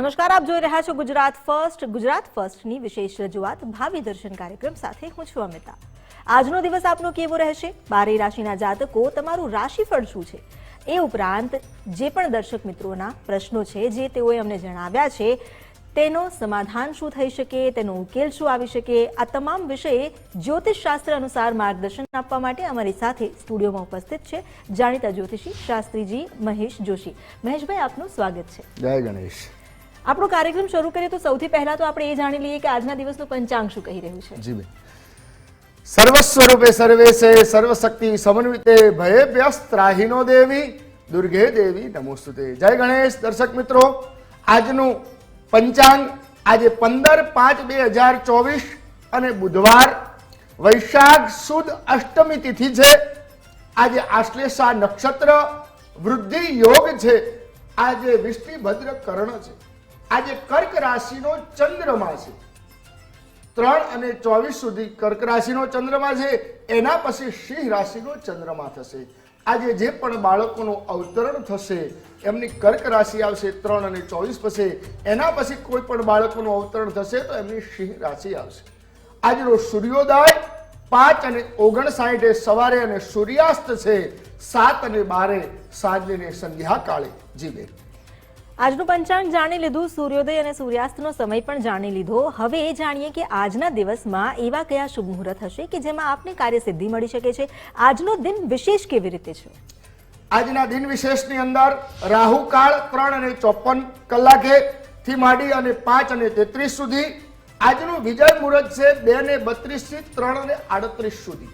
નમસ્કાર, આપ જોઈ રહ્યા છો ગુજરાત ફર્સ્ટ. ગુજરાત ફર્સ્ટની વિશેષ રજૂઆત, ભાવિ દર્શન કાર્યક્રમ સાથે હું છું અમિતા. આજનો દિવસ આપનો કેવો રહેશે? બારે રાશિના જાતકો તમારું રાશિફળ શું છે? એ ઉપરાંત, જે પણ દર્શક મિત્રોના પ્રશ્નો છે, જે તેઓએ અમને જણાવ્યા છે, તેનો સમાધાન શું થઈ શકે, તેનો ઉકેલ શું આવી શકે, આ તમામ વિષયે જ્યોતિષ શાસ્ત્ર અનુસાર માર્ગદર્શન આપવા માટે અમારી સાથે સ્ટુડિયોમાં ઉપસ્થિત છે જાણીતા જ્યોતિષી શાસ્ત્રીજી મહેશ જોશી. મહેશભાઈ, આપનું સ્વાગત છે. જય ગણેશ. આપણો કાર્યક્રમ શરૂ કરીએ તો સૌથી પહેલા તો આપણે એ જાણી લઈએ કે આજના દિવસનું પંચાંગ શું કહી રહ્યું છે. જી બેન. સર્વસ્વરૂપે સર્વેશે સર્વશક્તિ સમન્વિતે ભયે વ્યસ્ત ત્રાહિનો દેવી, દુર્ગે દેવી, નમોસ્તુતે. જય ગણેશ, દર્શક મિત્રો, આજનું પંચાંગ આજે પંદર પાંચ બે હજાર ચોવીસ અને બુધવાર વૈશાખ સુદ અષ્ટમી તિથિ છે. આજે આશ્લેષા નક્ષત્ર વૃદ્ધિ યોગ છે. આજે વિષ્ણુભદ્ર કર્ણ છે. આજે કર્ક રાશિનો ચંદ્રમા છે. ત્રણ અને ચોવીસ સુધી કર્ક રાશિનો ચંદ્રમા છે, એના પછી સિંહ રાશિનો ચંદ્રમા થશે. આજે જે પણ બાળકોનું અવતરણ થશે, એમની કર્ક રાશિ આવશે ત્રણ અને ચોવીસ પછી. એના પછી કોઈ પણ બાળકોનું અવતરણ થશે તો એમની સિંહ રાશિ આવશે. આજનો સૂર્યોદય પાંચ અને ઓગણસાઠે સવારે અને સૂર્યાસ્ત છે, સાત અને બારે સાંજને સંધ્યાકાળે જીવે આજનું પંચાંગ જાણી લીધું, સૂર્યોદય અને સૂર્યાસ્તનો સમય પણ જાણી લીધો. હવે એ જાણીએ કે આજના દિવસમાં એવા કયા શુભ મુહૂર્ત હશે કે જેમાં આપને કાર્યસિદ્ધિ મળી શકે છે. આજનો દિન વિશેષ કેવી રીતે છે? આજના દિન વિશેષની અંદર રાહુકાળ ત્રણ અને ચોપન કલાકે થી માંડી અને પાંચ અને તેત્રીસ સુધી. આજનું વિજય મુહૂર્ત છે બે ને બત્રીસથી ત્રણ અને આડત્રીસ સુધી.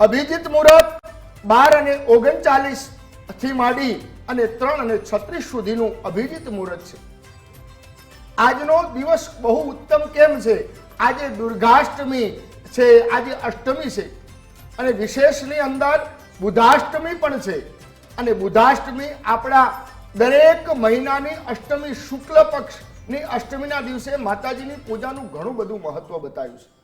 અભિજીત મુહૂર્ત બાર અને ઓગણચાલીસથી માંડી અને ત્રણ અને છત્રીસ સુધીનું અભિજીત મુહૂર્ત છે. આજનો દિવસ બહુ ઉત્તમ કેમ છે? આજે દુર્ગાષ્ટમી છે, આજે અષ્ટમી છે. અને વિશેષની અંદર બુધાષ્ટમી પણ છે. અને બુધાષ્ટમી આપણા દરેક મહિનાની અષ્ટમી શુક્લ પક્ષની અષ્ટમીના દિવસે માતાજીની પૂજાનું ઘણું બધું મહત્વ બતાવ્યું છે.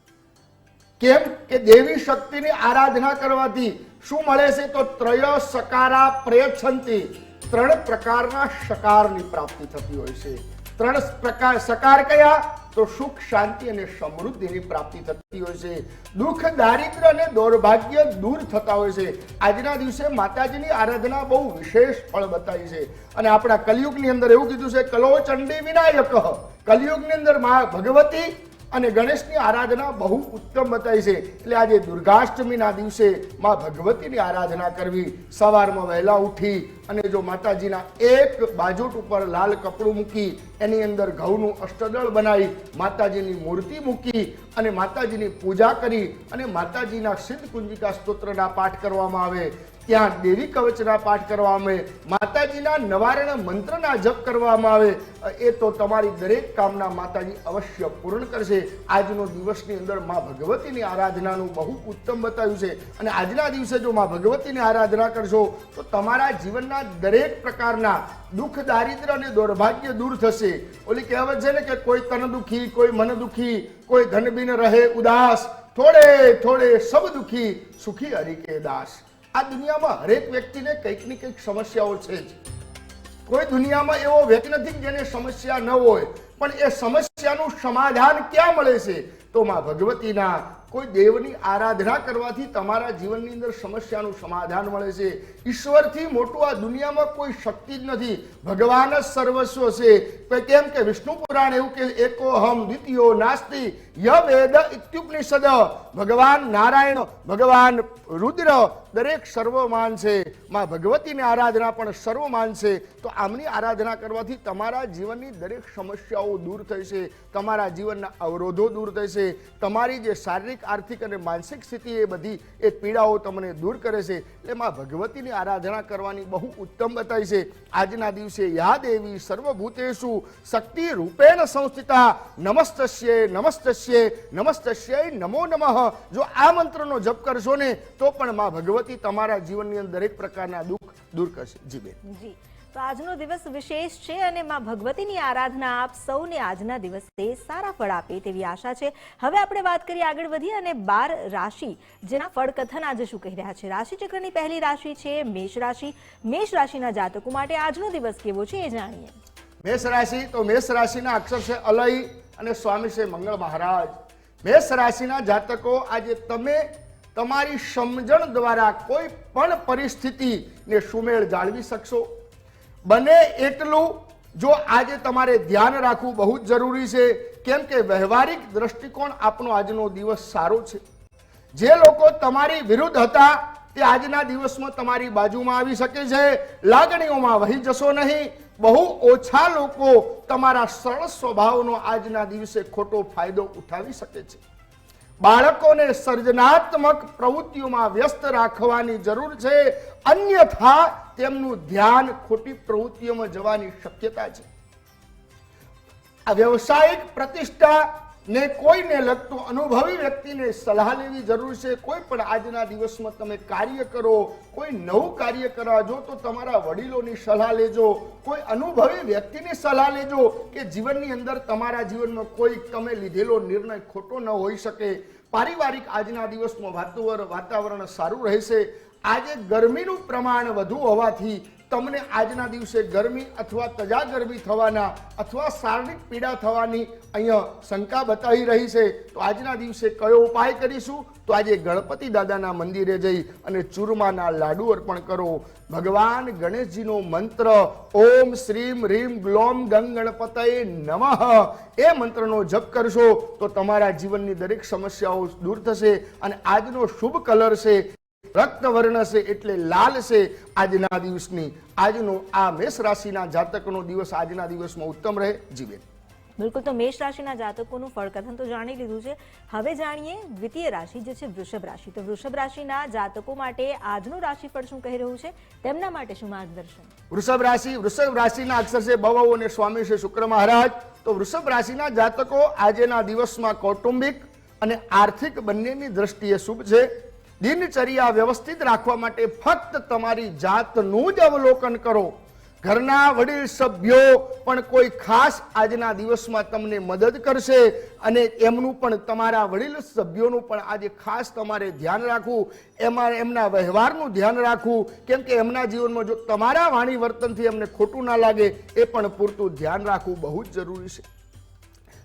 કેમ કે દેવી શક્તિની આરાધના કરવાથી શું મળે છે? તો ત્રય સકારા પ્રયચ્છંતી ત્રણ પ્રકારના સકારની પ્રાપ્તિ થતી હોય છે. ત્રણ પ્રકાર સકાર કયા? તો સુખ, શાંતિ અને સમૃદ્ધિની પ્રાપ્તિ થતી હોય છે. દુઃખ દારિદ્ર અને દૌર્ભાગ્ય દૂર થતા હોય છે. આજના દિવસે માતાજીની આરાધના બહુ વિશેષ ફળ બતાવી છે. અને આપણા કલયુગની અંદર એવું કીધું છે, કલો ચંડી વિનાયક. કલયુગની અંદર મા ભગવતી અને ગણેશની આરાધના બહુ ઉત્તમ બતાવી છે. એટલે આજે દુર્ગાષ્ટમીના દિવસે માં ભગવતીની આરાધના કરવી. સવારમાં વહેલા ઉઠી અને જો માતાજીના એક બાજુટ ઉપર લાલ કપડું મૂકી, એની અંદર ઘઉંનું અષ્ટદળ બનાવી, માતાજીની મૂર્તિ મૂકી અને માતાજીની પૂજા કરી અને માતાજીના સિદ્ધ કુંજિકા સ્તોત્રના પાઠ કરવામાં આવે. ત્યાં દેવી કવચના પાઠ કરવામાં આવે, માતાજીના નવારણ મંત્રના જપ કરવામાં આવે એ તો તમારી દરેક કામના માતાજી અવશ્ય પૂર્ણ કરશે. આજનો દિવસની અંદર મા ભગવતીની આરાધનાનું બહુ ઉત્તમ બતાવ્યું છે. અને આજના દિવસે જો મા ભગવતીની આરાધના કરશો, તો તમારા જીવનના દરેક પ્રકારના દુઃખ, દારિદ્ર અને દૌર્ભાગ્ય દૂર થશે. ઓલી કહેવત છે ને કે કોઈ તન દુઃખી, કોઈ મન દુઃખી, કોઈ ધનબિન રહે ઉદાસ, થોડે થોડે સબ દુઃખી, સુખી હરિકે દાસ. આ દુનિયામાં હરેક વ્યક્તિને કંઈક ને કંઈક સમસ્યાઓ છે જ. કોઈ દુનિયામાં એવો વ્યક્તિ નથી જેને સમસ્યા ન હોય, પણ એ સમસ્યાનું સમાધાન ક્યાં મળે છે? તો માં ભગવતીના કોઈ દેવની આરાધના કરવાથી તમારા જીવનની અંદર સમસ્યાનું સમાધાન મળે છે. ઈશ્વરથી મોટું આ દુનિયામાં કોઈ શક્તિ જ નથી. ભગવાન જ સર્વસ્વ છે. કેમ કે વિષ્ણુ પુરાણ એવું કે એકો હમ દ્વિતીયો નાસ્તિ ય વેદ ઇત્યુપનિષદ. ભગવાન નારાયણ, ભગવાન રુદ્ર દરેક સર્વમાન છે. માં ભગવતીની આરાધના પણ સર્વમાન છે. તો આમની આરાધના કરવાથી તમારા જીવનની દરેક સમસ્યાઓ દૂર થશે. તમારા જીવનના અવરોધો દૂર થશે. તમારી જે શારીરિક, આર્થિક અને માનસિક સ્થિતિ એ બધી, એ પીડાઓ તમને દૂર કરે છે. એટલે માં ભગવતીની આરાધના કરવાની બહુ ઉત્તમ બતાવી છે. આજના દિવસે યાદ એવી સર્વભૂતેશુ શક્તિ રૂપેણ સંસ્થિતા નમસ્તસ્ય નમસ્તસ્ય નમસ્તસ્ય નમો નમઃ. જો આ મંત્રનો જપ કરશો ને, તો પણ માં ભગવતી તમારા જીવનની અંદર દરેક પ્રકારના દુઃખ દૂર કરશે. જી બેન. જી. તો આજનો દિવસ વિશેષ છે અને માં ભગવતીની આરાધના આપ સૌને આજના દિવસે સારા ફળ આપે તેવી આશા છે. હવે આપણે વાત કરીએ આગળ વધીએ અને બાર રાશિ જેના ફળ કથન આજે શું કહી રહ્યા છે? રાશિ ચક્રની પહેલી રાશિ છે મેષ રાશિ. મેષ રાશિના જાતકો માટે આજનો દિવસ કેવો છે એ જાણીએ. મેષ રાશિ તો મેષ રાશિના અક્ષર છે અલય અને સ્વામી છે મંગળ મહારાજ. મેષ રાશિના જાતકો આજે તમે તમારી સમજણ દ્વારા કોઈ પણ પરિસ્થિતિને સુમેળ જાળવી શકશો. બને એટલું જો આજે તમારે ધ્યાન રાખવું બહુ જ જરૂરી છે, કેમ કે વ્યવહારિક દ્રષ્ટિકોણ આપનો આજનો દિવસ સારો છે. જે લોકો તમારી વિરુદ્ધ હતા, તે આજના દિવસમાં તમારી બાજુમાં આવી શકે છે, લાગણીઓમાં વહી જશો નહીં. બહુ ઓછા લોકો તમારા સરળ સ્વભાવનો આજના દિવસે ખોટો ફાયદો ઉઠાવી શકે છે. બાળકોને સર્જનાત્મક પ્રવૃત્તિઓમાં વ્યસ્ત રાખવાની જરૂર છે. અન્યથા તેમનું ધ્યાન ખોટી પ્રવૃત્તિઓમાં જવાની શક્યતા છે. આ વ્યવસાયિક પ્રતિષ્ઠા ને કોઈને લગતું અનુભવી વ્યક્તિને સલાહ લેવી જરૂર છે, કોઈ પણ આજના દિવસમાં તમે કાર્ય કરો, કોઈ નવું કાર્ય કરવા તો તમારા વડીલોની સલાહ લેજો, કોઈ અનુભવી વ્યક્તિની સલાહ લેજો કે જીવનની અંદર તમારા જીવનમાં કોઈ તમે લીધેલો નિર્ણય ખોટો ન હોઈ શકે. પારિવારિક આજના દિવસમાં વાતાવરણ વાતાવરણ સારું રહેશે. આજે ગરમીનું પ્રમાણ વધુ હોવાથી તમને આજના દિવસે ગરમી અથવા તજા ગરમી થવાના અથવા શારીરિક પીડા થવાની અહીંયા શંકા બતાવી રહી છે. તો આજના દિવસે કયો ઉપાય કરીશું? તો આજે ગણપતિ દાદાના મંદિરે જઈ અને ચૂરમાના લાડુ અર્પણ કરો. ભગવાન ગણેશજીનો મંત્ર, ઓમ શ્રીમ રીમ ગ્લોમ ગંગ ગણપતયે નમઃ. એ મંત્રનો જપ કરશો તો તમારા જીવનની દરેક સમસ્યાઓ દૂર થશે અને આજનો શુભ કલર છે. રક્ત વર્ણ છે એટલે લાલ છે આજના દિવસની. આજનો આ મેષ રાશિના જાતકનો દિવસ આજના દિવસમાં ઉત્તમ રહે. જીવે બિલકુલ તો મેષ રાશિના જાતકોનું ફળકથન તો જાણી લીધું છે. હવે જાણીએ દ્વિતીય રાશિ જે છે વૃષભ રાશિ. તો વૃષભ રાશિના જાતકો માટે આજનું રાશિફળ શું કહી રહ્યું છે? તેમના માટે શું માર્ગદર્શન? વૃષભ રાશિ વૃષભ રાશિના અક્ષર છે બવાઓ અને સ્વામી છે શુક્ર મહારાજ. તો વૃષભ રાશિના જાતકો આજના દિવસમાં કૌટુંબિક અને આર્થિક બંનેની દ્રષ્ટિએ શુભ છે. દિનચર્યા વ્યવસ્થિત રાખવા માટે ફક્ત તમારી જાતનું જ અવલોકન કરો. ઘરના વડીલ સભ્યો પણ કોઈ ખાસ આજના દિવસમાં તમને મદદ કરશે અને એમનું પણ તમારા વડીલ સભ્યોનું પણ આજે ખાસ તમારે ધ્યાન રાખવું. એમાં એમના વ્યવહારનું ધ્યાન રાખવું. કેમ કે એમના જીવનમાં જો તમારા વાણી વર્તનથી એમને ખોટું ના લાગે, એ પણ પૂરતું ધ્યાન રાખવું બહુ જ જરૂરી છે.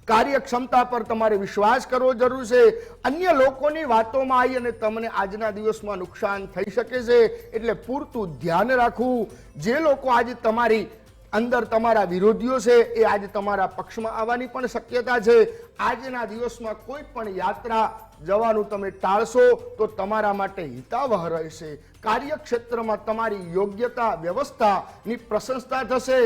કાર્યક્ષમતા પર તમારે વિશ્વાસ કરવો જરૂર છે. અન્ય લોકોની વાતોમાં આવી અને તમને આજના દિવસમાં નુકસાન થઈ શકે છે. એટલે પૂરતું ધ્યાન રાખવું. જે લોકો આજે તમારી અંદર તમારા વિરોધીઓ છે, એ આજે તમારા પક્ષમાં આવવાની પણ શક્યતા છે. આજના દિવસમાં કોઈ પણ યાત્રા જવાનું તમે ટાળશો, તો તમારા માટે હિતાવહ રહેશે. કાર્યક્ષેત્રમાં તમારી યોગ્યતા, વ્યવસ્થાની પ્રશંસા થશે.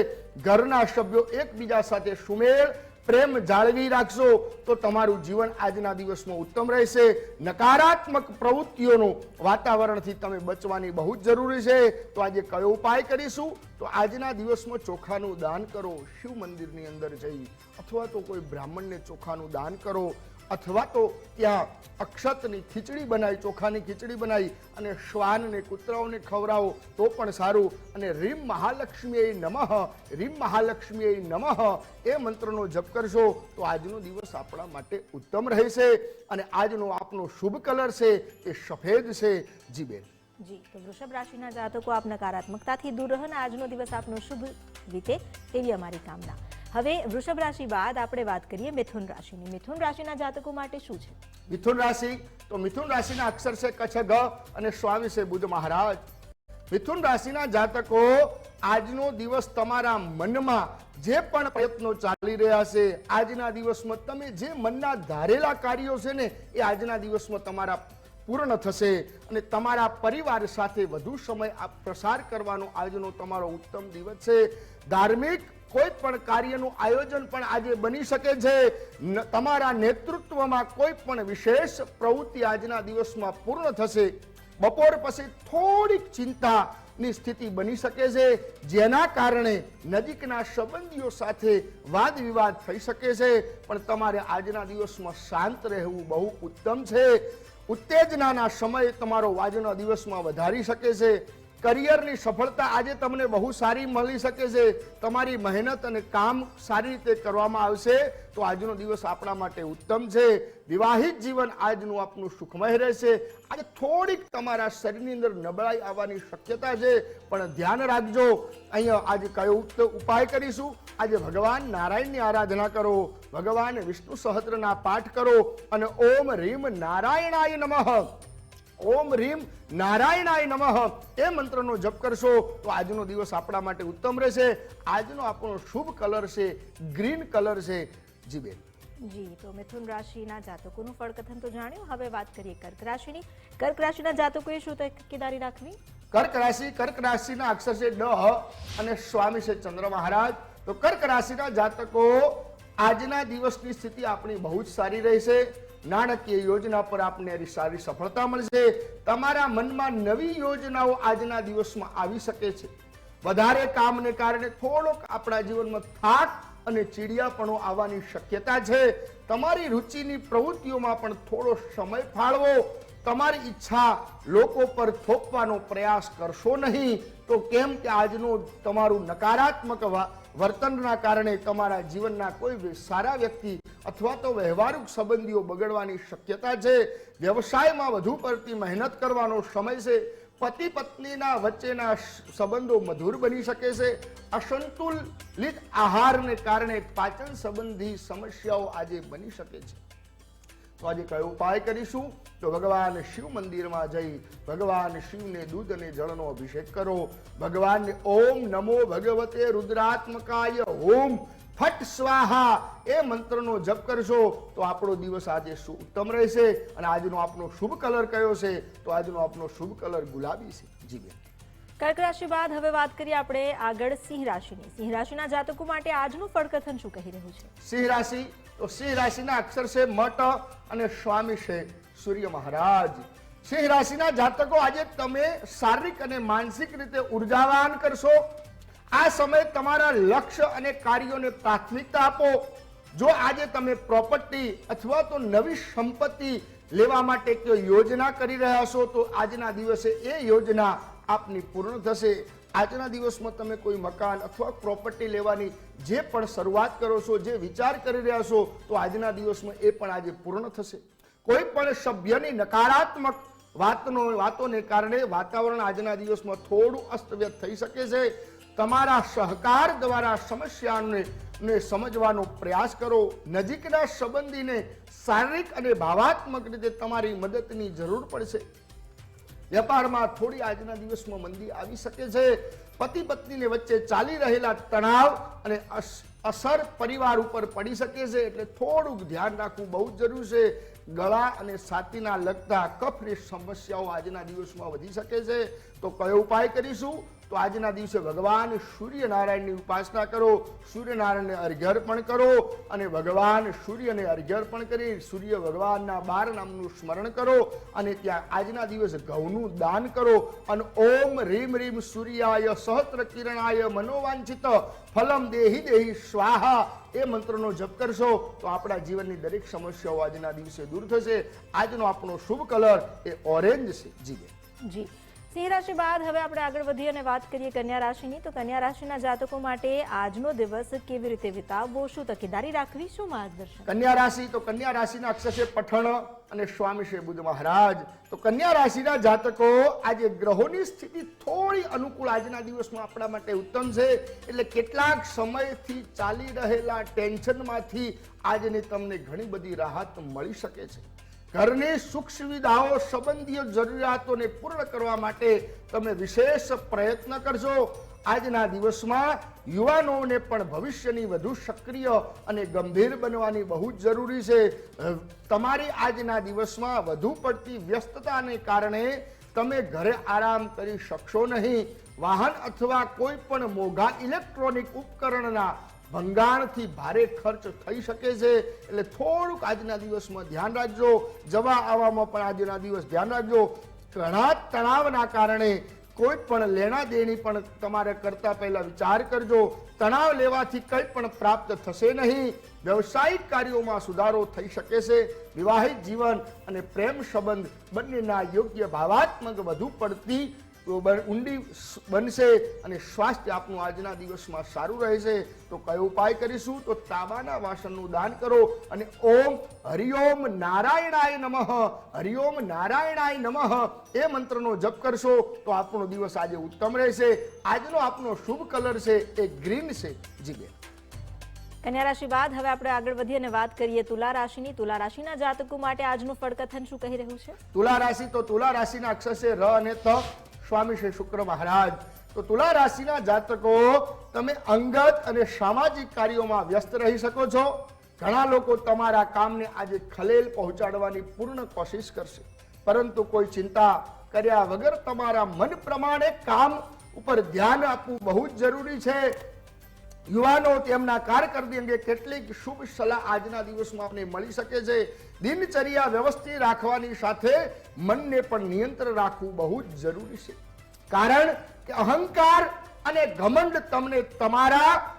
ઘરના સભ્યો એકબીજા સાથે સુમેળ પ્રેમ જાળવી રાખશો તો તમારું જીવન આજના દિવસમાં ઉત્તમ રહેશે. નકારાત્મક પ્રવૃત્તિઓનું વાતાવરણથી તમે બચવાની બહુ જ જરૂરી છે. તો આજે કયો ઉપાય કરીશું? તો આજના દિવસમાં ચોખાનું દાન કરો. શિવ મંદિરની અંદર જઈ અથવા તો કોઈ બ્રાહ્મણને ચોખાનું દાન કરો. અથવા તો ત્યાં અક્ષતની ખીચડી બનાવી, ચોખાની ખીચડી બનાવી અને શ્વાનને, કૂતરાઓને ખવડાવો, તો પણ સારું. અને રીમ મહાલક્ષ્મીએ નમઃ, રીમ મહાલક્ષ્મીએ નમઃ એ મંત્રનો જપ કરશો તો આજનો દિવસ આપણા માટે ઉત્તમ રહેશે. અને આજનો આપનો શુભ કલર છે એ સફેદ છે. જીબેન જી, તો વૃષભ રાશિના જાતકો આપ નકારાત્મકતાથી દૂર રહો આજનો દિવસ આપનો શુભ રીતે તેવી અમારી કામના. હવે વૃષભ રાશિ બાદ આપણે વાત કરીએ મિથુન રાશિની. મિથુન રાશિના જાતકો માટે શું છે? મિથુન રાશિ, તો મિથુન રાશિના અક્ષર છે કચ્છ ગ અને સ્વામી છે બુધ મહારાજ. મિથુન રાશિના જાતકો, આજનો દિવસ તમારા મનમાં જે પણ પ્રયત્નો ચાલી રહ્યા છે, આજના દિવસમાં તમે જે મનના ધારેલા કાર્યો છે ને, એ આજના દિવસમાં તમારા પૂર્ણ થશે અને તમારા પરિવાર સાથે વધુ સમય પ્રસાર કરવાનો આજનો તમારો ઉત્તમ દિવસ છે. ધાર્મિક કોઈ પણ કાર્યનું આયોજન પણ આજે બની શકે છે. તમારા નેતૃત્વમાં કોઈ પણ વિશેષ પ્રવૃત્તિ આજના દિવસમાં પૂર્ણ થશે. બપોર પછી થોડીક ચિંતાની સ્થિતિ બની શકે છે, જેના કારણે નજીકના સંબંધીઓ સાથે વાદ વિવાદ થઈ શકે છે. પણ તમારે આજના દિવસમાં શાંત રહેવું બહુ ઉત્તમ છે. ઉત્તેજનાના સમય તમારો આજના દિવસમાં વધારી શકે છે. કરિયરની સફળતા આજે તમને બહુ સારી મળી શકે છે. તમારી મહેનત અને કામ સારી રીતે કરવામાં આવશે. તો આજનો દિવસ આપણા માટે ઉત્તમ છે. વિવાહિત જીવન આજનું આપનું સુખમય રહેશે. આજે થોડીક તમારા શરીરની અંદર નબળાઈ આવવાની શક્યતા છે. પણ ધ્યાન રાખજો. અહીંયા આજે કયો ઉપાય કરીશું? આજે ભગવાન નારાયણની આરાધના કરો. ભગવાન વિષ્ણુ સહસ્ત્રના પાઠ કરો. અને ઓમ રીમ નારાયણાય નમઃ. ઓમ રીમ નારાયણાય નમઃ. એ મંત્રનો જપ કરશો તો આજનો દિવસ આપણા માટે ઉત્તમ રહેશે. આજનો આપણો શુભ કલર છે ગ્રીન કલર છે. જીબેન જી તો મિથુન રાશિના જાતકોનું ફળકથન તો જાણ્યું. હવે વાત કરીએ કર્ક રાશિની. કર્ક રાશિના જાતકોએ શું તકેદારી રાખવી? કર્ક રાશિ કર્ક રાશિના અક્ષર છે ડ અને સ્વામી છે ચંદ્ર મહારાજ. તો કર્ક રાશિના જાતકો આજના દિવસની સ્થિતિ આપણી બહુ જ સારી રહેશે. નાણાકીય યોજના પર આપને સારી સફળતા મળશે. તમારા મનમાં નવી યોજનાઓ આજના દિવસમાં આવી શકે છે. વધારે કામને કારણે થોડોક આપણા જીવનમાં થાક અને ચીડિયાપણો આવવાની શક્યતા છે. તમારી રુચિની પ્રવૃત્તિઓમાં પણ થોડો સમય ફાળવો. તમારી ઈચ્છા લોકો પર થોપવાનો પ્રયાસ કરશો નહીં. તો કેમ કે આજનું તમારું નકારાત્મક વર્તનના કારણે તમારા જીવનના કોઈ સારા વ્યક્તિ અથવા તો વ્યવહારિક સંબંધીઓ બગડવાની શક્યતા છે. વ્યવસાયમાં વધુ પડતી મહેનત કરવાનો સમય છે. પતિ પત્નીના વચ્ચેના સંબંધો મધુર બની શકે છે. અસંતુલિત આહારને કારણે પાચન સંબંધી સમસ્યાઓ આજે બની શકે છે. તો આજે કયો ઉપાય કરીશું? તો ભગવાન શિવ મંદિરમાં જઈ ભગવાન શિવને દૂધ અને જળનો અભિષેક કરો. ભગવાનને ઓમ નમો ભગવતે રુદ્રાત્મકાય ઓમ. ફટ સ્વાહા. એ મંત્રનો જપ કરશો તો આપણો દિવસ આજે શું ઉત્તમ રહેશે. અને આજનો આપનો શુભ કલર કયો છે? તો આજનો આપનો શુભ કલર ગુલાબી છે. જી કર્ક રાશિ બાદ હવે વાત કરીએ આપણે આગળ સિંહ રાશિની. સિંહ રાશિના જાતકો માટે આજનું ફળકથન શું કહી રહ્યું છે? સિંહ રાશિ, તો સિંહ રાશિના અક્ષર છે મટ અને સ્વામી છે સૂર્ય મહારાજ. સિંહ રાશિના જાતકો આજે તમે શારીરિક અને માનસિક રીતે ઉર્જાવાન કરશો. આ સમય તમારા લક્ષ્ય અને કાર્યોને પ્રાથમિકતા આપો. જો આજે તમે પ્રોપર્ટી અથવા તો નવી સંપત્તિ લેવા માટે કોઈ યોજના કરી રહ્યા છો, તો આજના દિવસે એ યોજના આપની પૂર્ણ થશે. આજના દિવસમાં તમે કોઈ મકાન અથવા પ્રોપર્ટી લેવાની જે પણ શરૂઆત કરો છો, જે વિચાર કરી રહ્યા છો, તો આજના દિવસમાં એ પણ આજે પૂર્ણ થશે. કોઈ પણ સભ્યની નકારાત્મક વાતનો, વાતોને કારણે વાતાવરણ આજના દિવસમાં થોડું અસ્તવ્યસ્ત થઈ શકે છે. તમારા સહકાર દ્વારા સમસ્યાને સમજવાનો પ્રયાસ કરો. નજીકના સંબંધીને શારીરિક અને ભાવાત્મક રીતે તમારી મદદની જરૂર પડશે. વેપારમાં થોડી આજના દિવસમાં મંદી આવી શકે છે. પતિ પત્નીને વચ્ચે ચાલી રહેલા તણાવ અને અસ- અસર પરિવાર ઉપર પડી શકે છે એટલે થોડુંક ધ્યાન રાખવું બહુ જ જરૂર છે. ગળા અને છાતીના લગતા કફની સમસ્યાઓ આજના દિવસમાં વધી શકે છે. તો કયો ઉપાય કરીશું? તો આજના દિવસે ભગવાન સૂર્યનારાયણની ઉપાસના કરો, સૂર્યનારાયણને અર્ઘ્યર્પણ કરો અને ભગવાન સૂર્યને અર્ઘ્યર્પણ કરી સૂર્ય ભગવાનના બાર નામનું સ્મરણ કરો અને ત્યાં આજના દિવસે ઘઉંનું દાન કરો અને ઓમ રીમ રીમ સૂર્યાય, સહસ્ત્ર કિરણાય મનોવાંછિત, ફલમ દેહી દેહી સ્વાહા એ મંત્રનો જપ કરશો તો આપણા જીવનની દરેક સમસ્યાઓ આજના દિવસે દૂર થશે. આજનો આપણો શુભ કલર એ ઓરેન્જ છે. જી જી. સિંહ રાશિ બાદ હવે આપણે આગળ વધીએ અને વાત કરીએ કન્યા રાશિની. તો કન્યા રાશિના જાતકો માટે આજનો દિવસ કેવી રીતે વિતાવવો, શું તકેદારી રાખવી, શું માર્ગદર્શન? કન્યા રાશિ, તો કન્યા રાશિના અક્ષર છે પઠણ અને સ્વામી છે બુદ્ધ મહારાજ. તો કન્યા રાશિના જાતકો આજે ગ્રહોની સ્થિતિ થોડી અનુકૂળ આજના દિવસમાં આપણા માટે ઉત્તમ છે. એટલે કેટલાક સમયથી ચાલી રહેલા ટેન્શનમાંથી આજની તમને ઘણી બધી રાહત મળી શકે છે. ઘરની સુખ સુવિધાઓ સંબંધીય જરૂરિયાતોને પૂર્ણ કરવા માટે તમે વિશેષ પ્રયત્ન કરશો આજના દિવસમાં યુવાનોને પણ ભવિષ્યની વધુ સક્રિય અને ગંભીર બનવાની બહુ જ જરૂરી છે. તમારી આજના દિવસમાં વધુ પડતી વ્યસ્તતાને કારણે તમે ઘરે આરામ કરી શકશો નહીં. વાહન અથવા કોઈ પણ મોઘા ઇલેક્ટ્રોનિક ઉપકરણના ભંગાણથી ભારે ખર્ચ થઈ શકે છે. એટલે થોડુંક આજના દિવસમાં ધ્યાન રાખજો. જવા આવવામાં પણ આજના દિવસ ધ્યાન રાખજો. ઘણા તણાવના કારણે કોઈ પણ લેણા દેણી પણ તમારે કરતા પહેલા વિચાર કરજો. તણાવ લેવાથી કંઈ પણ પ્રાપ્ત થશે નહીં. વ્યવસાયિક કાર્યોમાં સુધારો થઈ શકે છે. વિવાહિત જીવન અને પ્રેમ સંબંધ બંનેના યોગ્ય ભાવાત્મક વધુ પડતી ઊંડી બનશે અને સ્વાસ્થ્ય આપનું આજના દિવસમાં સારું રહેશે. તો કયો ઉપાય કરીશું? તો તાંબાના વાસણનું દાન કરો અને ઓમ હરિઓમ નારાયણાય નમઃ હરિઓમ નારાયણાય નમઃ એ મંત્રનો જપ કરશો તો આપણો દિવસ આજે ઉત્તમ રહેશે. આજનો આપનો શુભ કલર છે એ ગ્રીન છે. જી કન્યા રાશિ બાદ હવે આપણે આગળ વધીએ અને વાત કરીએ તુલા રાશિની તુલા રાશિના જાતકો માટે આજનું ફળકથન શું કહી રહ્યું છે? તુલા રાશિ તો તુલા રાશિના અક્ષર છે ર અને ત. સ્વામી શ્રી શુક્ર મહારાજ. તો તુલા રાશિના જાતકો, તમે અંગત અને સામાજિક કાર્યોમાં વ્યસ્ત રહી શકો છો. ઘણા લોકો તમારા કામને આજે ખલેલ પહોંચાડવાની પૂર્ણ કોશિશ કરશે. પરંતુ કોઈ ચિંતા કર્યા વગર તમારા મન પ્રમાણે કામ ઉપર ધ્યાન આપવું બહુ જ જરૂરી છે. યુવાનો તેમના કારકર્દી અંગે કેટલીક શુભ સલાહ આજના દિવસમાં આપણે મળી શકે છે. દિનચર્યા વ્યવસ્થિત રાખવાની સાથે મનને પણ નિયંત્રણ રાખવું બહુ જ જરૂરી છે. કારણ કે અહંકાર અને ઘમંડ તમને તમારા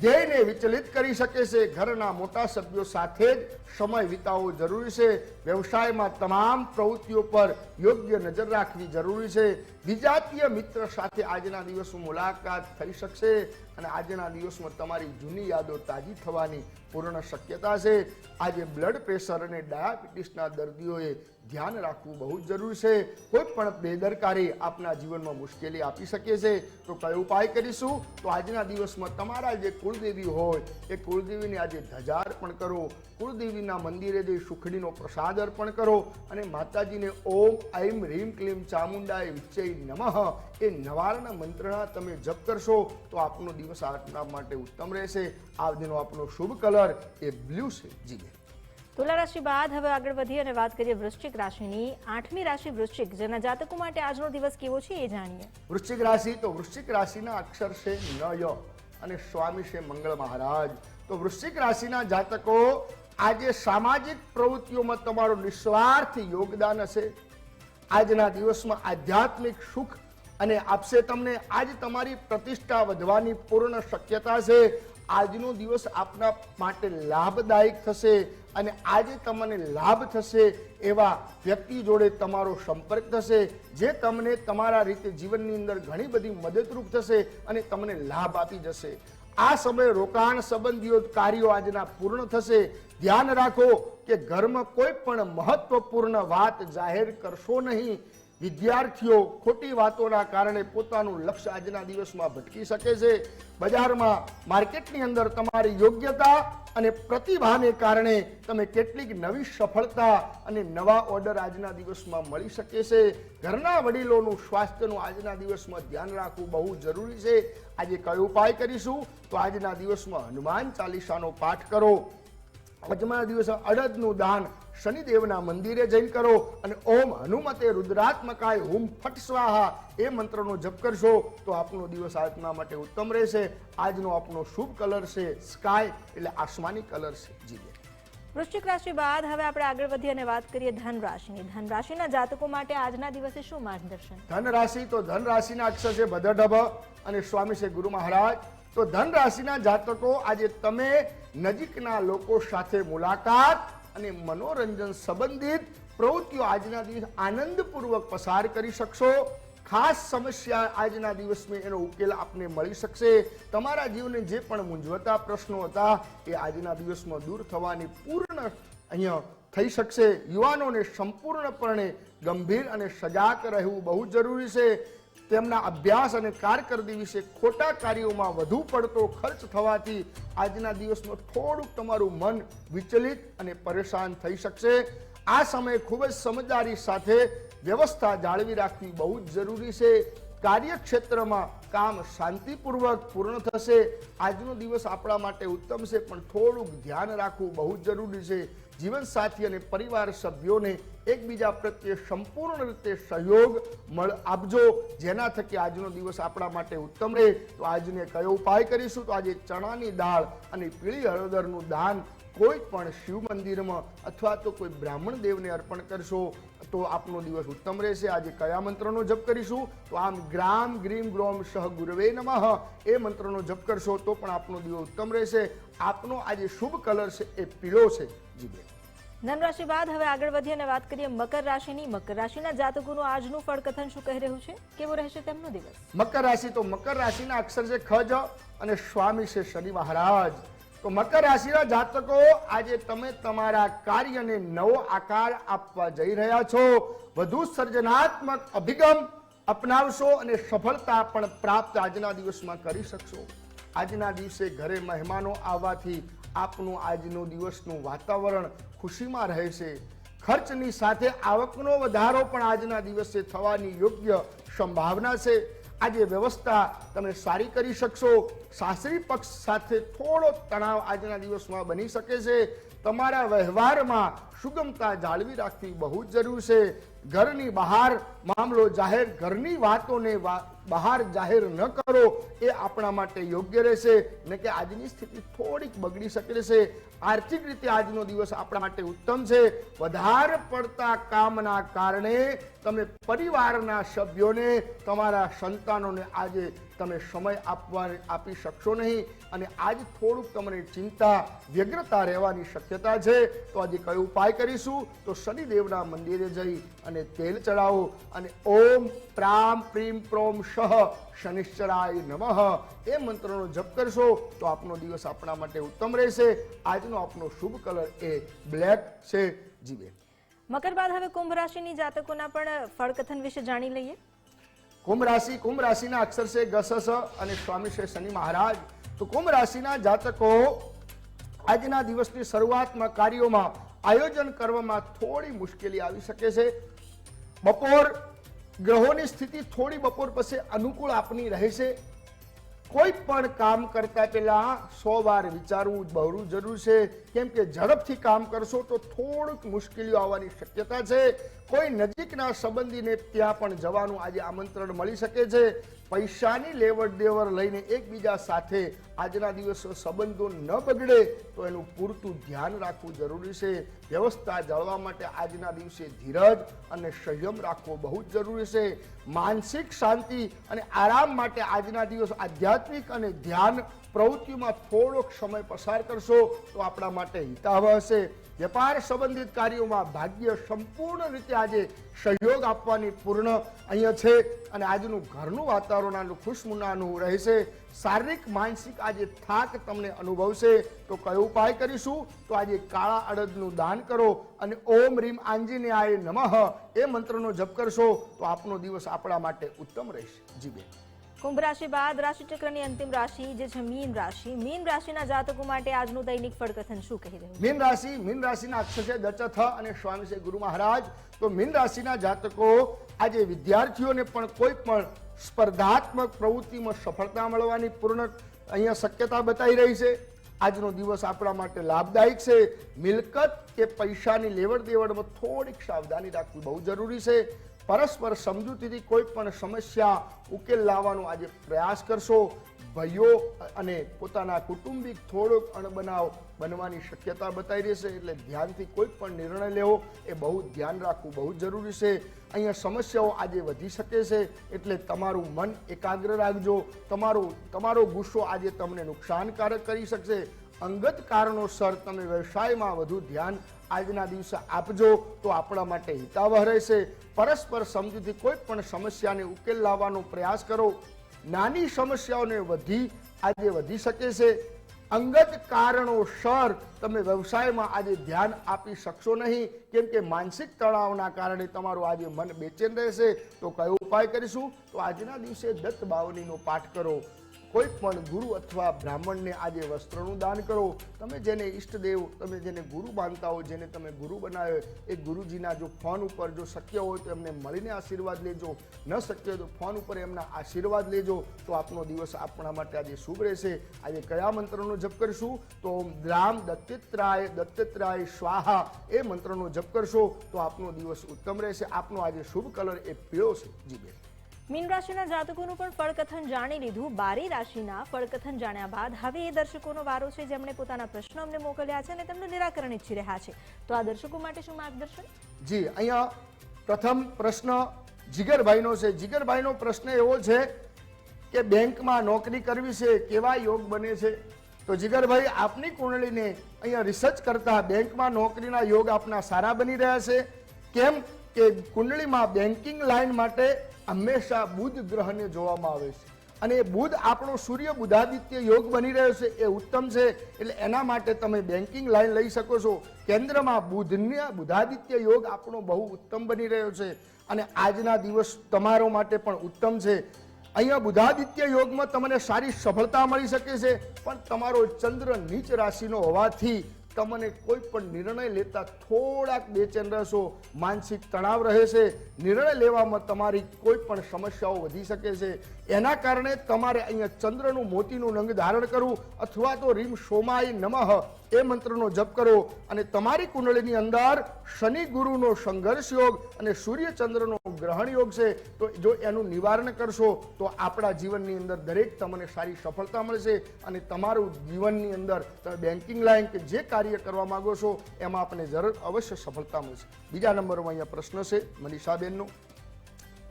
ધ્યેયને વિચલિત કરી શકે છે. ઘરના મોટા સભ્યો સાથે જ સમય વિતાવવો જરૂરી છે. વ્યવસાયમાં તમામ પ્રવૃત્તિઓ પર યોગ્ય નજર રાખવી જરૂરી છે. વિજાતીય મિત્ર સાથે આજના દિવસમાં મુલાકાત થઈ શકશે અને આજના દિવસમાં તમારી જૂની યાદો તાજી થવાની પૂર્ણ શક્યતા છે. આજે બ્લડ પ્રેશર અને ડાયાબિટીસના દર્દીઓએ ધ્યાન રાખવું બહુ જ જરૂરી છે. કોઈ પણ બેદરકારી આપના જીવનમાં મુશ્કેલી આપી શકે છે. તો કયો ઉપાય કરીશું? તો આજના દિવસમાં તમારા જે કુળદેવી હોય, એ કુળદેવીને આજે ધજા અર્પણ કરો. કુળદેવીના મંદિરે જે સુખડીનો પ્રસાદ અર્પણ કરો અને માતાજીને ઓમ ઐમ રીમ ક્લીમ ચામુંડાય વિચ્ચય નમઃ. એ નવારના મંત્રના તમે જપ કરશો તો આપનો દિવસ આપના માટે ઉત્તમ રહેશે. આજનો આપનો શુભ કલર એ બ્લુ છે. જી તુલા રાશિ બાદ હવે આગળ વધીએ અને વાત કરીએ વૃશ્ચિક રાશિની. આઠમી રાશિ વૃશ્ચિક જેના જાતકો માટે આજનો દિવસ કેવો છે એ જાણીએ. વૃશ્ચિક રાશિ તો વૃશ્ચિક રાશિના અક્ષર છે નય અને સ્વામી છે મંગળ મહારાજ. તો વૃશ્ચિક રાશિના જાતકો આજે સામાજિક પ્રવૃત્તિઓમાં તમારું નિસ્વાર્થ યોગદાન હશે. આજના દિવસમાં આધ્યાત્મિક સુખ અને આપશે તમને. આજ તમારી પ્રતિષ્ઠા વધવાની પૂર્ણ શક્યતા છે. આજનો દિવસ આપના માટે લાભદાયક થશે અને આજે તમને લાભ થશે એવા વ્યક્તિ જોડે તમારો સંપર્ક થશે, જે તમને તમારા રીતે જીવનની અંદર ઘણી બધી મદદરૂપ થશે અને તમને લાભ આપી જશે. આ સમયે રોકાણ સંબંધીઓ કાર્યો આજના પૂર્ણ થશે. ધ્યાન રાખો કે ઘરમાં કોઈ પણ મહત્વપૂર્ણ વાત જાહેર કરશો નહીં. વિદ્યાર્થીઓ ખોટી વાતોના કારણે પોતાનું લક્ષ્ય આજના દિવસમાં ભટકી શકે છે. બજારમાં માર્કેટની અંદર તમારી યોગ્યતા અને પ્રતિભાને કારણે તમે કેટલીક નવી સફળતા અને નવા ઓર્ડર આજના દિવસમાં મળી શકે છે. ઘરના વડીલોનું સ્વાસ્થ્યનું આજના દિવસમાં ધ્યાન રાખવું બહુ જરૂરી છે. આજે કયો ઉપાય કરીશું? તો આજના દિવસમાં હનુમાન ચાલીસાનો પાઠ કરો. આજના દિવસે અડદનું દાન શનિદેવના મંદિરે જઈને કરો અને ઓમ હનુમતે રુદ્રાત્મકાય હુમ ફટ સ્વાહા એ મંત્રનો જપ કરશો તો આપનો દિવસ આજના માટે ઉત્તમ રહેશે. આજનો આપનો શુભ કલર છે સ્કાય એટલે આસમાની કલર છે જી બેન. વૃશ્ચિક રાશિ બાદ હવે આપણે આગળ વધીએ અને વાત કરીએ ધન રાશિની ધન રાશિના જાતકો માટે આજના દિવસે શું માર્ગદર્શન? ધન રાશિ તો ધન રાશિના અક્ષર છે ભદ્રઢભ અને સ્વામી છે ગુરુ મહારાજ. તો ધન રાશિના જાતકો આજે તમે નજીકના લોકો સાથે મુલાકાત અને મનોરંજન સંબંધિત પ્રવૃત્તિઓ આજના દિવસ આનંદપૂર્વક પસાર કરી શકશો. ખાસ સમસ્યા આજના દિવસમાં એનો ઉકેલ આપને મળી શકશે. તમારા જીવને જે પણ મૂંઝવતા પ્રશ્નો હતા એ આજના દિવસમાં દૂર થવાની પૂર્ણ અહીંયા થઈ શકશે. યુવાનોને સંપૂર્ણપણે ગંભીર અને સજાગ રહેવું બહુ જરૂરી છે. તેમના અભ્યાસ અને કારકિર્દી વિશે ખોટા કાર્યોમાં વધુ પડતો ખર્ચ થવાથી આજના દિવસમાં થોડુંક તમારું મન વિચલિત અને પરેશાન થઈ શકશે. આ સમયે ખૂબ જ સમજદારી સાથે વ્યવસ્થા જાળવી રાખવી બહુ જ જરૂરી છે. કાર્યક્ષેત્રમાં કામ શાંતિપૂર્વક પૂર્ણ થશે. આજનો દિવસ આપણા માટે ઉત્તમ છે, પણ થોડુંક ધ્યાન રાખવું બહુ જ જરૂરી છે. જીવનસાથી અને પરિવાર સભ્યોને એકબીજા પ્રત્યે સંપૂર્ણ રીતે સહયોગ મળ આપજો. જેના થકી આજનો દિવસ આપણા માટે ઉત્તમ રહે. તો આજને કયો ઉપાય કરીશું? તો આજે ચણાની દાળ અને પીળી હળદરનું દાન કોઈ પણ શિવ મંદિરમાં અથવા તો કોઈ બ્રાહ્મણ દેવને અર્પણ કરશો. તો આપનો દિવસ ઉત્તમ રહેશે. આજે કયા મંત્રનો જપ કરીશું? તો આમ ગ્રામ ગ્રીમ ગ્રોમ સહ ગુરવે નમઃ. એ મંત્રનો જપ કરશો તો પણ આપનો દિવસ ઉત્તમ રહેશે. આપનો આજે શુભ કલર છે એ પીળો છે. જીબે ધનરાશિ બાદ હવે આગળ વધીએ અને વાત કરીએ મકર રાશિની. મકર રાશિના જાતકોનું આજનું ફળકથન શું કહી રહ્યું છે? કેવો રહેશે તેમનો દિવસ? મકર રાશિ તો મકર રાશિના અક્ષર છે ખજ અને સ્વામી છે શનિ મહારાજ. તો મકર રાશિના જાતકો, આજે તમે તમારા કાર્યને નવો આકાર આપવા જઈ રહ્યા છો. વધુ સર્જનાત્મક અભિગમ અપનાવશો અને સફળતા પણ પ્રાપ્ત આજના દિવસમાં કરી શકશો. આજના દિવસે ઘરે મહેમાનો આવવાથી આપનું આજનો દિવસનું વાતાવરણ ખુશીમાં રહેશે. ખર્ચની સાથે આવકનો વધારો પણ આજના દિવસે થવાની યોગ્ય સંભાવના છે. આજે વ્યવસ્થા તમે સારી કરી શકશો. સાસરી પક્ષ સાથે થોડો તણાવ આજના દિવસમાં બની શકે છે. તમારા વ્યવહારમાં સુગમતા જાળવી રાખવી બહુ જ જરૂર છે. ઘરની બહાર મામલો જાહેર ઘરની વાતોને બહાર જાહેર ન કરો, એ આપણા માટે યોગ્ય રહેશે. ને કે આજની સ્થિતિ થોડીક બગડી શકે છે. આર્થિક રીતે આજનો દિવસ આપણા માટે ઉત્તમ છે. વધારે પડતા કામના કારણે તમે પરિવારના સભ્યોને, તમારા સંતાનોને આજે તમે સમય આપવા આપી શકશો નહીં. અને આજ થોડુંક તમને ચિંતા, વ્યગ્રતા રહેવાની શક્યતા છે. તો આજે કયો ઉપાય કરીશું? તો શનિદેવના મંદિરે જઈ અને તેલ ચડાવો અને ઓમ પ્રામ પ્રીમ પ્રોમ શહ શનિશ્ચરાય નમઃ. એ મંત્રનો જપ કરશો તો આપનો દિવસ આપણા માટે ઉત્તમ રહેશે. આજનો આપનો શુભ કલર એ બ્લેક છે. જીવે. મકર બાદ હવે કુંભ રાશિની જાતકોના પણ ફળકથન વિશે જાણી લઈએ. કુંભ રાશિ કુંભ રાશિના અક્ષર છે ગસસ અને સ્વામી છે શનિ મહારાજ. તો કુંભ રાશિના જાતકો આજના દિવસની શરૂઆતમાં કાર્યોમાં આયોજન કરવામાં થોડી મુશ્કેલી આવી શકે છે. બપોર ગ્રહોની સ્થિતિ થોડી બપોર પછી અનુકૂળ આપની રહેશે. કોઈ પણ કામ કરતા પહેલા સો વાર વિચારવું બહુ જરૂર છે. કેમ કે ઝડપથી કામ કરશો તો થોડુંક મુશ્કેલીઓ આવવાની શક્યતા છે. કોઈ નજીકના સંબંધીને ત્યાં પણ જવાનું આજે આમંત્રણ મળી શકે છે. પૈસાની લેવડ દેવડ લઈને એકબીજા સાથે આજના દિવસો સંબંધો ન બગડે તો એનું પૂરતું ધ્યાન રાખવું જરૂરી છે. વ્યવસ્થા જાળવા માટે આજના દિવસે ધીરજ અને સંયમ રાખવો બહુ જ જરૂરી છે. માનસિક શાંતિ અને આરામ માટે આજના દિવસ આધ્યાત્મિક અને ધ્યાન પ્રવૃત્તિમાં થોડોક સમય પસાર કરશો તો આપણા માટે હિતાવહ હશે. વેપાર સંબંધિત કાર્યોમાં ભાગ્ય સંપૂર્ણ રીતે આજે સહયોગ આપવાની પૂર્ણ અહીંયા છે. અને આજનું ઘરનું વાતાવરણ આનું ખુશમુનાનું રહેશે. શારીરિક, માનસિક આજે થાક તમને અનુભવશે. તો કયો ઉપાય કરીશું? તો આજે કાળા અડદનું દાન કરો અને ઓમ રીમ આંજનેયાય નમઃ, એ મંત્રનો જપ કરશો. તો આપનો દિવસ આપણા માટે ઉત્તમ રહેશે. જીબે કુંભ રાશિ બાદ રાશિચક્રની અંતિમ રાશિ જે છે મીન રાશિ. મીન રાશિના જાતકો માટે આજનું દૈનિક ફળકથન શું કહી રહ્યું? મીન રાશિ, મીન રાશિના અક્ષર દચથ અને સ્વામી છે ગુરુ મહારાજ. તો મીન રાશિના જાતકો, આજે વિદ્યાર્થીઓને પણ કોઈ પણ સ્પર્ધાત્મક પ્રવૃત્તિમાં સફળતા મળવાની પૂર્ણ અહીંયા શક્યતા બતાવી રહી છે. આજનો દિવસ આપણા માટે લાભદાયક છે. મિલકત કે પૈસાની લેવડ દેવડમાં થોડીક સાવધાની રાખવી બહુ જરૂરી છે. પરસ્પર સમજૂતીથી કોઈ પણ સમસ્યા ઉકેલ લાવવાનો આજે પ્રયાસ કરશો. ભાઈઓ અને પોતાના કુટુંબિક થોડોક અણબનાવ બનવાની શક્યતા બતાવી રહેશે એટલે ધ્યાનથી કોઈ પણ નિર્ણય લેવો એ બહુ ધ્યાન રાખવું બહુ જરૂરી છે. અહીંયા સમસ્યાઓ આજે વધી શકે છે એટલે તમારું મન એકાગ્ર રાખજો. તમારો તમારો ગુસ્સો આજે તમને નુકસાનકારક કરી શકશે. અંગત કારણોસર તમે વ્યવસાયમાં વધુ ધ્યાન આજના દિવસે આપજો તો આપણા માટે હિતાવહ રહેશે. પરસ્પર સમજૂતી કોઈ પણ સમસ્યાને ઉકેલ લાવવાનો પ્રયાસ કરો. નાની સમસ્યાઓને વધી, આજે વધી શકે છે. અંગત કારણોસર તમે વ્યવસાયમાં આજે ધ્યાન આપી શકશો નહીં. કેમ કે માનસિક તણાવના કારણે તમારું આજે મન બેચેન રહેશે. તો કયો ઉપાય કરીશું? તો આજના દિવસે દત્ત બાવનીનો પાઠ કરો. કોઈ પણ ગુરુ અથવા બ્રાહ્મણને આજે વસ્ત્રનું દાન કરો. તમે જેને ઈષ્ટદેવ, તમે જેને ગુરુ માનતા હો, જેને તમે ગુરુ બનાવ્યો એ ગુરુજીના જો ફોન ઉપર જો શક્ય હોય તો એમને મળીને આશીર્વાદ લેજો. ન શક્ય હોય તો ફોન ઉપર એમના આશીર્વાદ લેજો. તો આપનો દિવસ આપણા માટે આજે શુભ રહેશે. આજે કયા મંત્રનો જપ કરીશું? તો રામ દત્તિત્રાય દત્તિત્રાય સ્વાહા એ મંત્રનો જપ કરશો. તો આપનો દિવસ ઉત્તમ રહેશે. આપનો આજે શુભ કલર એ પીળો છે. જી બેન. મીન રાશિના જાતકોનું પણ ફળકથન જાણી લીધું. બારી રાશિના ફળકથન જાણ્યા બાદ હવે એ દર્શકોનો વારો છે જેમણે પોતાના પ્રશ્નો અમને મોકલ્યા છે અને તેમનું નિરાકરણ ઈચ્છી રહ્યા છે. તો આ દર્શકો માટે શું માર્ગદર્શન? જી, અહીંયા પ્રથમ પ્રશ્ન જીગરભાઈનો છે. જીગરભાઈનો પ્રશ્ન એવો છે કે બેંકમાં નોકરી કરવી છે, કેવા યોગ બને છે? તો જીગરભાઈ, આપની કુંડળીને અહીંયા રિસર્ચ કરતા બેંકમાં નોકરીના યોગ આપના સારા બની રહ્યા છે. કેમ કે કુંડળીમાં બેન્કિંગ લાઈન માટે હંમેશા બુધ ગ્રહને જોવામાં આવે છે. અને એ બુધ આપણો સૂર્ય બુધાદિત્ય યોગ બની રહ્યો છે, એ ઉત્તમ છે. એટલે એના માટે તમે બેન્કિંગ લાઈન લઈ શકો છો. કેન્દ્રમાં બુધને બુધાદિત્ય યોગ આપણો બહુ ઉત્તમ બની રહ્યો છે. અને આજના દિવસ તમારો માટે પણ ઉત્તમ છે. અહીંયા બુધાદિત્ય યોગમાં તમને સારી સફળતા મળી શકે છે. પણ તમારો ચંદ્ર નીચ રાશિનો હોવાથી તમને કોઈ પણ નિર્ણય લેતા થોડાક બેચેન રહેશો, માનસિક તણાવ રહે છે. નિર્ણય લેવામાં તમારી કોઈ પણ સમસ્યાઓ વધી શકે છે. એના કારણે તમારે અહીંયા ચંદ્રનું મોતીનું રંગ ધારણ કરવું અથવા તો રીમ સોમાય નમઃ એ મંત્રનો જપ કરો અને તમારી કુંડળીની અંદર શનિ ગુરુનો સંઘર્ષ યોગ અને સૂર્ય ચંદ્રનો ગ્રહણ યોગ છે, તો જો એનું નિવારણ કરશો, તો આપણા જીવનની અંદર દરેક તમને સારી સફળતા મળશે અને તમારું જીવનની અંદર બેન્કિંગ લાઈન કે જે કાર્ય કરવા માંગો છો, એમાં આપણે જરૂર અવશ્ય સફળતા મળશે. બીજા નંબરમાં અહીંયા પ્રશ્ન છે, મનીષાબેનનો.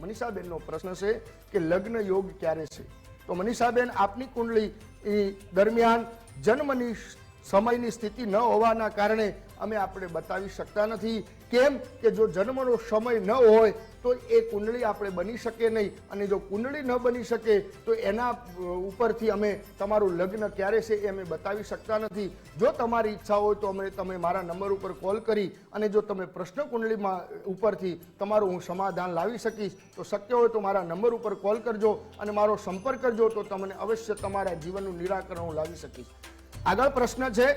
મનીષાબેનનો પ્રશ્ન છે કે લગ્ન યોગ ક્યારે છે? તો મનીષાબેન આપની કુંડલી દરમિયાન જન્મની સમયની સ્થિતિ ન હોવાના કારણે અમે આપણે બતાવી શકતા નથી. કેમ કે જો જન્મનો સમય ન હોય તો એ કુંડળી આપણે બની શકે નહીં. અને જો કુંડળી ન બની શકે, તો એના ઉપરથી અમે તમારું લગ્ન ક્યારે છે એ અમે બતાવી શકતા નથી. જો તમારી ઈચ્છા હોય તો અમે, તમે મારા નંબર ઉપર કોલ કરી અને જો તમે પ્રશ્ન કુંડળીમાં ઉપરથી તમારું હું સમાધાન લાવી શકીશ, તો શક્ય હોય તો મારા નંબર ઉપર કોલ કરજો અને મારો સંપર્ક કરજો તો તમને અવશ્ય તમારા જીવનનું નિરાકરણ હું લાવી શકીશ. આગળ પ્રશ્ન છે,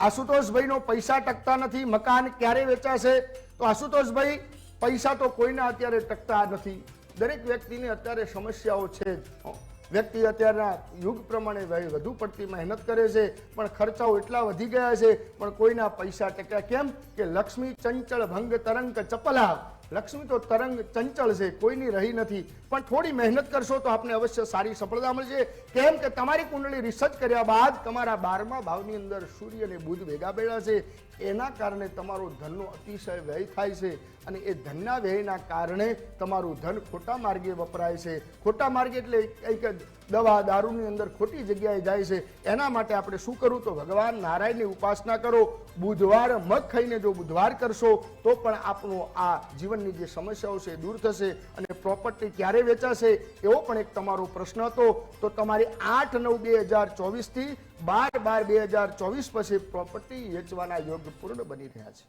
આશુતોષભાઈનો પૈસા ટકતા નથી, મકાન ક્યારે વેચાશે? તો આશુતોષભાઈ પૈસા તો કોઈના અત્યારે ટકતા નથી. દરેક વ્યક્તિને અત્યારે સમસ્યાઓ છે જ. વ્યક્તિ અત્યારના યુગ પ્રમાણે વધુ પડતી મહેનત કરે છે, પણ ખર્ચાઓ એટલા વધી ગયા છે, પણ કોઈના પૈસા ટક્યા. કેમ કે લક્ષ્મી ચંચળ ભંગ તરંગ ચપલા લક્ષ્મી તો તરંગ ચંચળ છે, કોઈની રહી નથી. પણ થોડી મહેનત કરશો તો આપને અવશ્ય સારી સફળતા મળશે. કેમ કે તમારી કુંડળી રિસર્ચ કર્યા બાદ તમારા બારમા ભાવની અંદર સૂર્ય અને બુધ ભેગા બેડા છે. એના કારણે તમારો ધનનો અતિશય વ્યય થાય છે અને એ ધનના વ્યયના કારણે તમારું ધન ખોટા માર્ગે વપરાય છે. ખોટા માર્ગે એટલે કંઈક દવા દારૂની અંદર ખોટી જગ્યાએ જાય છે. એના માટે આપણે શું કરવું તો ભગવાન નારાયણની ઉપાસના કરો. બુધવાર મગ ખાઈને જો બુધવાર કરશો, તો પણ આપણું આ જીવનની જે સમસ્યાઓ છે દૂર થશે અને પ્રોપર્ટી ક્યારે વેચાશે? એવો પણ એક તમારો પ્રશ્ન હતો. તો તમારી આઠ નવ બે હજાર ચોવીસથી બાર બાર બે હજાર ચોવીસ પછી પ્રોપર્ટી વેચવાના યોગ પૂર્ણ બની રહ્યા છે.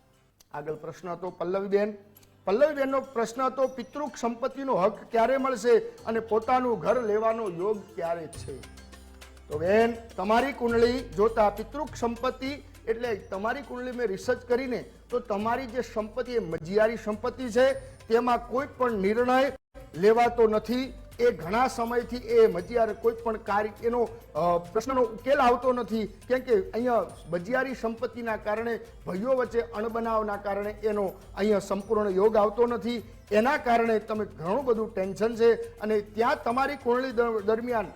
આગળ પ્રશ્ન હતો પલ્લવીબેન. પલ્લવીબેનનો પ્રશ્ન હતો પિતૃક સંપત્તિનો હક ક્યારે મળશે અને પોતાનું ઘર લેવાનો યોગ ક્યારે છે? તો બેન, તમારી કુંડળી જોતા પિતૃક સંપત્તિ એટલે તમારી કુંડળી મેં રિસર્ચ કરીને તો તમારી જે સંપત્તિ એ મજિયારી સંપત્તિ છે, તેમાં કોઈ પણ નિર્ણય લેવાતો નથી. એ ઘણા સમયથી એ મજિયાર કોઈ પણ કાર્ય એનો પ્રશ્નનો ઉકેલ આવતો નથી. કેમ કે અહીંયા મજિયારી સંપત્તિના કારણે ભાઈઓ વચ્ચે અણબનાવના કારણે એનો અહીંયા સંપૂર્ણ યોગ આવતો નથી. એના કારણે તમે ઘણું બધું ટેન્શન છે અને ત્યાં તમારી કુંડળી દર- દરમિયાન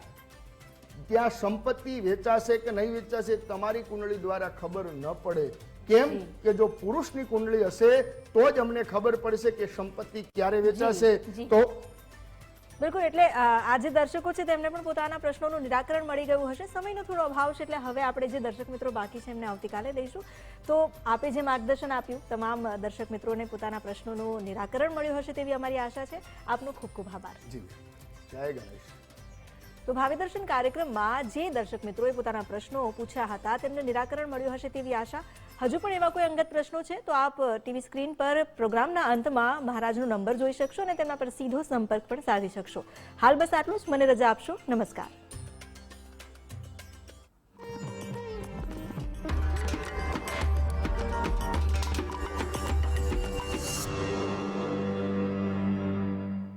ત્યાં સંપત્તિ વેચાશે કે નહીં વેચાશે તમારી કુંડળી દ્વારા ખબર ન પડે. કેમ કે જો પુરુષની કુંડળી હશે તો જ અમને ખબર પડશે કે સંપત્તિ ક્યારે વેચાશે. તો બિલકુલ, એટલે આજે દર્શકો છે તેમને પણ પોતાના પ્રશ્નોનું નિરાકરણ મળી ગયું હશે. સમયનો થોડો અભાવ છે, એટલે હવે આપણે જે દર્શક મિત્રો બાકી છે એમને આવતીકાલે લઈશું તો આપે જે માર્ગદર્શન આપ્યું, તમામ દર્શક મિત્રોને પોતાના પ્રશ્નોનું નિરાકરણ મળ્યું હશે તેવી અમારી આશા છે. આપનો ખૂબ ખૂબ આભાર. જય ગણેશ. તો ભાવિ દર્શન કાર્યક્રમમાં જે દર્શક મિત્રોએ પોતાના પ્રશ્નો પૂછ્યા હતા, તેમને નિરાકરણ મળ્યું હશે તેવી આશા. હજુ પણ એવા કોઈ અંગત પ્રશ્નો છે તો આપ ટીવી સ્ક્રીન પર પ્રોગ્રામના અંતમાં મહારાજનો નંબર જોઈ શકશો અને તેમના પર સીધો સંપર્ક પણ સાધી શકશો. હાલ બસ આટલું જ. મને રજા આપશો. નમસ્કાર.